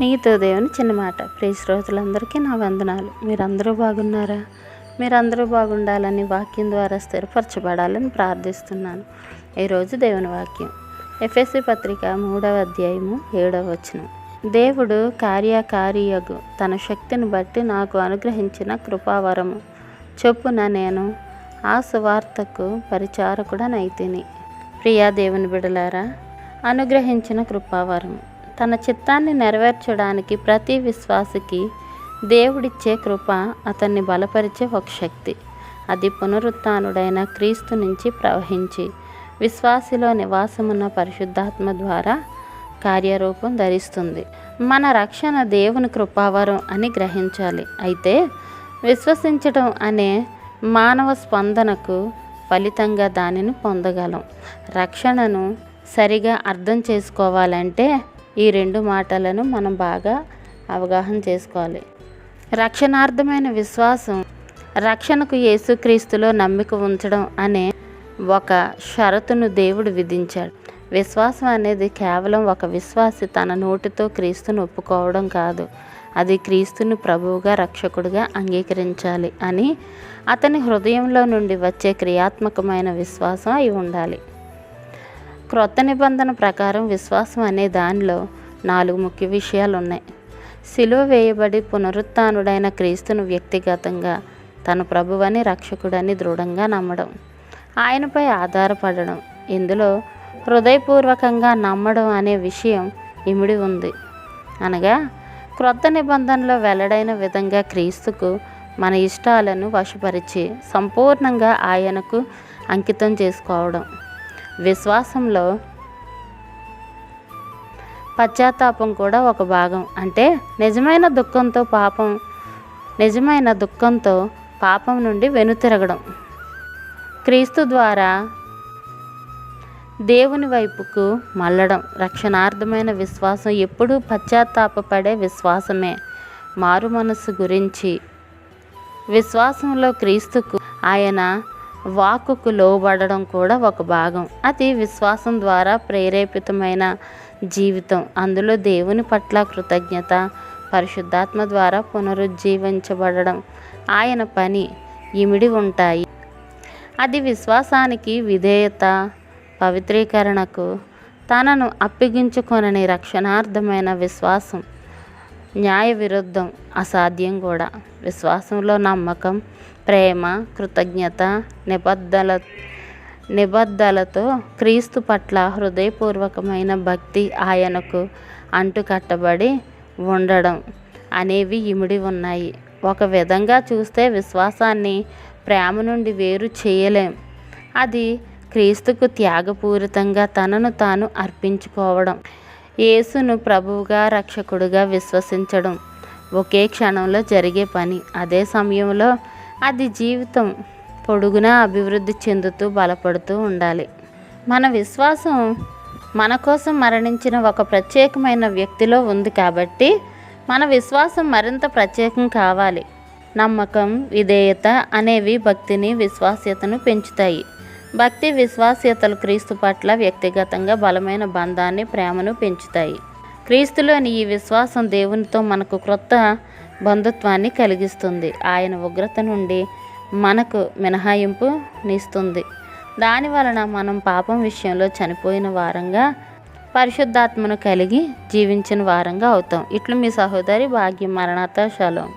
నీతో దేవుని చిన్న మాట. ప్రియ శ్రోతలందరికీ నా వందనాలు. మీరందరూ బాగున్నారా? మీరందరూ బాగుండాలని వాక్యం ద్వారా స్థిరపరచబడాలని ప్రార్థిస్తున్నాను. ఈరోజు దేవుని వాక్యం. ఎఫ్ఎస్సి పత్రిక మూడవ అధ్యాయము ఏడవ వచనం. దేవుడు కార్యకారియగు. తన శక్తిని బట్టి నాకు అనుగ్రహించిన కృపావరము. చొప్పున నేను ఆ సువార్తకు పరిచారకుడనైతిని. ప్రియా దేవుని బిడలారా అనుగ్రహించిన కృపావరము. తన చిత్తాన్ని నెరవేర్చడానికి ప్రతి విశ్వాసికి దేవుడిచ్చే కృప అతన్ని బలపరిచే ఒక శక్తి. అది పునరుత్డైన క్రీస్తు నుంచి ప్రవహించి విశ్వాసిలో నివాసమున్న పరిశుద్ధాత్మ ద్వారా కార్యరూపం ధరిస్తుంది. మన రక్షణ దేవుని కృపావరం అని గ్రహించాలి. అయితే విశ్వసించడం అనే మానవ స్పందనకు ఫలితంగా దానిని పొందగలం. రక్షణను సరిగా అర్థం చేసుకోవాలంటే ఈ రెండు మాటలను మనం బాగా అవగాహన చేసుకోవాలి. రక్షణార్థమైన విశ్వాసం రక్షణకు యేసుక్రీస్తులో నమ్మిక ఉంచడం అనే ఒక షరతును దేవుడు విధించాడు. విశ్వాసం అనేది కేవలం ఒక విశ్వాసి తన నోటితో క్రీస్తును ఒప్పుకోవడం కాదు. అది క్రీస్తును ప్రభువుగా రక్షకుడిగా అంగీకరించాలి అని అతని హృదయంలో నుండి వచ్చే క్రియాత్మకమైన విశ్వాసం అయి ఉండాలి. క్రొత్త నిబంధన ప్రకారం విశ్వాసం అనే దానిలో నాలుగు ముఖ్య విషయాలు ఉన్నాయి సిలువ వేయబడి పునరుత్డైన క్రీస్తును వ్యక్తిగతంగా తన ప్రభువని రక్షకుడని దృఢంగా నమ్మడం ఆయనపై ఆధారపడడం ఇందులో హృదయపూర్వకంగా నమ్మడం అనే విషయం ఇమిడి ఉంది. అనగా క్రొత్త నిబంధనలో వెల్లడైన విధంగా క్రీస్తుకు మన ఇష్టాలను వశపరిచి సంపూర్ణంగా ఆయనకు అంకితం చేసుకోవడం. విశ్వాసంలో పశ్చాత్తాపం కూడా ఒక భాగం. అంటే నిజమైన దుఃఖంతో పాపం నిజమైన దుఃఖంతో పాపం నుండి వెనుతిరగడం. క్రీస్తు ద్వారా దేవుని వైపుకు మళ్ళడం. రక్షణార్థమైన విశ్వాసం ఎప్పుడూ పశ్చాత్తాపడే విశ్వాసమే. మారు మనస్సు గురించి విశ్వాసంలో క్రీస్తుకు ఆయన వాక్కుకు లోబడడం కూడా ఒక భాగం. అది విశ్వాసం ద్వారా ప్రేరేపితమైన జీవితం. అందులో దేవుని పట్ల కృతజ్ఞత పరిశుద్ధాత్మ ద్వారా పునరుజ్జీవించబడడం ఆయన పని. ఇమిడి ఉంటాయి. అది విశ్వాసానికి విధేయత పవిత్రీకరణకు తనను అప్పగించుకొనని రక్షణార్థమైన విశ్వాసం న్యాయ విరుద్ధం అసాధ్యం కూడా. విశ్వాసంలో నమ్మకం ప్రేమ కృతజ్ఞత నిబద్ధల నిబద్ధలతో క్రీస్తు పట్ల హృదయపూర్వకమైన భక్తి ఆయనకు అంటుకట్టబడి ఉండడం అనేవి ఇమిడి ఉన్నాయి. ఒక విధంగా చూస్తే విశ్వాసాన్ని ప్రేమ నుండి వేరు చేయలేం. అది క్రీస్తుకు త్యాగపూరితంగా తనను తాను అర్పించుకోవడం యేసును ప్రభువుగా రక్షకుడుగా విశ్వసించడం ఒకే క్షణంలో జరిగే పని. అదే సమయంలో అది జీవితం పొడుగునా అభివృద్ధి చెందుతూ బలపడుతూ ఉండాలి. మన విశ్వాసం మన కోసం మరణించిన ఒక ప్రత్యేకమైన వ్యక్తిలో ఉంది కాబట్టి మన విశ్వాసం మరింత ప్రత్యేకం కావాలి. నమ్మకం విధేయత అనేవి భక్తిని విశ్వాస్యతను పెంచుతాయి. భక్తి విశ్వాస్యతలు క్రీస్తు పట్ల వ్యక్తిగతంగా బలమైన బంధాన్ని ప్రేమను పెంచుతాయి. క్రీస్తులోని ఈ విశ్వాసం దేవునితో మనకు క్రొత్త బంధుత్వాన్ని కలిగిస్తుంది. ఆయన ఉగ్రత నుండి మనకు మినహాయింపు నిస్తుంది. దాని వలన మనం పాపం విషయంలో చనిపోయిన వారంగా పరిశుద్ధాత్మను కలిగి జీవించిన వారంగా అవుతాం. ఇట్లు మీ సహోదరి భాగ్యం. మరణాత శలం.